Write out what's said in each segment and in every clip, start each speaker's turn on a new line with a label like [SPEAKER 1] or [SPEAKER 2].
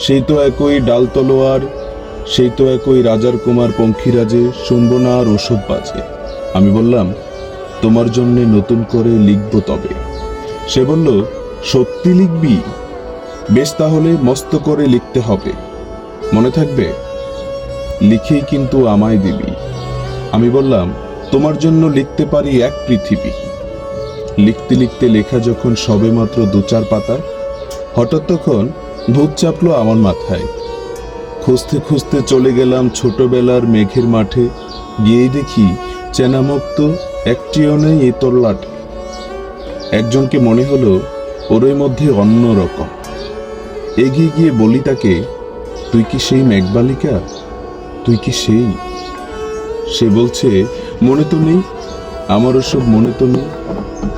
[SPEAKER 1] সেই তো একই ডাল তলোয়ার সেই তো একই রাজার কুমার পঙ্খিরাজে শুনব না আর ওসব বাজে। আমি বললাম, তোমার জন্য নতুন করে লিখব তবে। সে বলল, সত্যি লিখবি? বেশ তাহলে মস্ত করে লিখতে হবে। মনে থাকবে? লিখেই কিন্তু আমায় দিবি। আমি বললাম, তোমার জন্য লিখতে পারি এক পৃথিবী। লিখতে লিখতে লেখা যখন সবে মাত্র দু চার পাতা হঠাৎ তখন ভূত চাপলো আমার মাথায়। খুঁজতে খুঁজতে চলে গেলাম ছোটবেলার মেঘের মাঠে। গিয়ে দেখি চেনামুক্ত একটিও নেই এই তল্লাটে। একজনকে মনে হলো ওর মধ্যে অন্য রকম। এগিয়ে গিয়ে বলি তাকে, তুই কি সেই মেঘবালিকা? তুই কি সেই? সে বলছে, মনে তো নেই আমারও সব মনে তো নেই।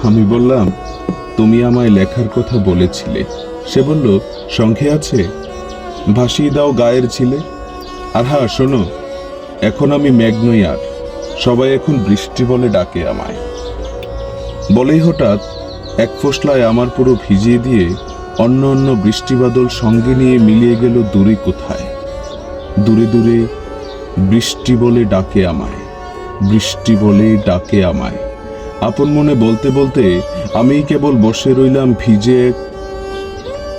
[SPEAKER 1] আমি বললাম, তুমি আমায় লেখার কথা বলেছিলে। সে বলল সংখ্যে আছে। ভাসিয়ে দাও গায়ের ছিলে। আর হ্যাঁ শোনো, এখন আমি নই আর সবাই এখন বৃষ্টি বলে ডাকে আমায়। বলেই হঠাৎ এক ফোসলায় আমার পুরো ভিজিয়ে দিয়ে অন্য অন্য বৃষ্টি বাদল সঙ্গে নিয়ে মিলিয়ে গেল দূরে কোথায়। দূরে দূরে বৃষ্টি বলে ডাকে আমায়। বৃষ্টি বলে ডাকে আমায়। আপন মনে বলতে বলতে আমি কেবল বসে রইলাম ভিজে এক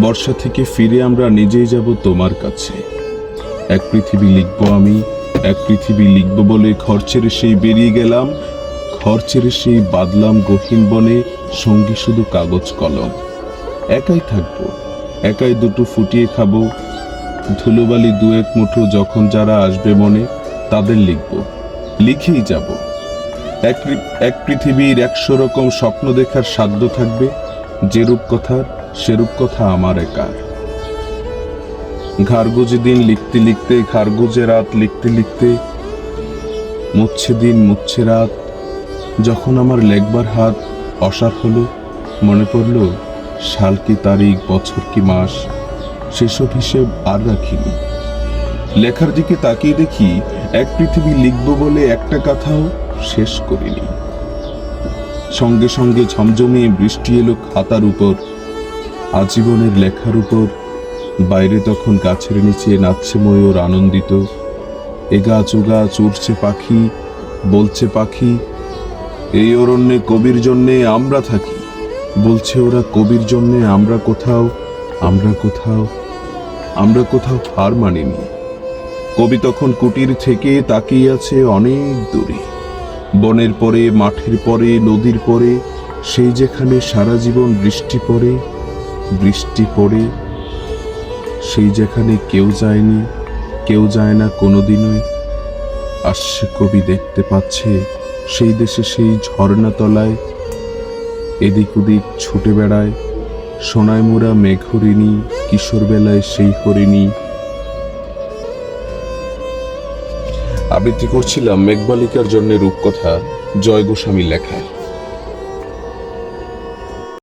[SPEAKER 1] বর্ষা থেকে ফিরে আমরা নিজেই যাব তোমার কাছে। এক পৃথিবী লিখব আমি, এক পৃথিবী লিখব বলে ছেড়ে সেই বেরিয়ে গেলাম ছেড়ে সেই বাদলাম গহীন বনে সঙ্গে শুধু কাগজ কলম। একাই থাকব, একাই দুটো ফুটিয়ে খাব, ধুলোবালি দু এক মুঠো যখন যারা আসবে মনে, তাদের লিখব, লিখেই যাব। এক এক পৃথিবীর একশো রকম স্বপ্ন দেখার সাধ্য থাকবে যেরূপ কথার সেরূপ কথা আমার একার ঘাড়গুজে দিন লিখতে লিখতে, ঘাড়গুজে রাত লিখতে লিখতে, মুচ্ছে দিন মুচ্ছে রাত, যখন আমার লেখবার হাত অসার হলো, মনে পড়ল, সাল কি তারিখ, বছর কি মাস, সেসব হিসেব আর রাখিনি। লেখার দিকে তাকিয়ে দেখি, এক পৃথিবী লিখব বলে একটা কথাও শেষ করিনি। সঙ্গে সঙ্গে ঝমঝমিয়ে বৃষ্টি এলো খাতার উপর আজীবনের লেখার উপর, বাইরে তখন গাছের নিচে নাচছে ময়ূর আনন্দিত, এ গাছ ও গাছ উড়ছে পাখি, বলছে পাখি, এই অরণ্যে কবির জন্যে আমরা থাকি। বলছে ওরা, কবির জন্যে আমরা কোথাও আমরা কোথাও আমরা কোথাও হার মানিনি। কবি তখন কুটির থেকে তাকিয়ে আছে অনেক দূরে। বনের পরে, মাঠের পরে, নদীর পরে, সেই যেখানে সারা জীবন বৃষ্টি পড়ে বৃষ্টি পড়ে, সেই যেখানে কেউ যায়নি, কেউ যায় না কোনোদিনই। আসছে কবি দেখতে পাচ্ছে, সেই দেশে সেই ঝর্ণা তলায়, এদিক ওদিক ছুটে বেড়ায়। সোনায় মোড়া মেঘরিণী কিশোর বেলায় সেই হরিণী। আবৃত্তি করছিলাম? মেঘবালিকার জন্য রূপকথা জয় গোস্বামী লেখা।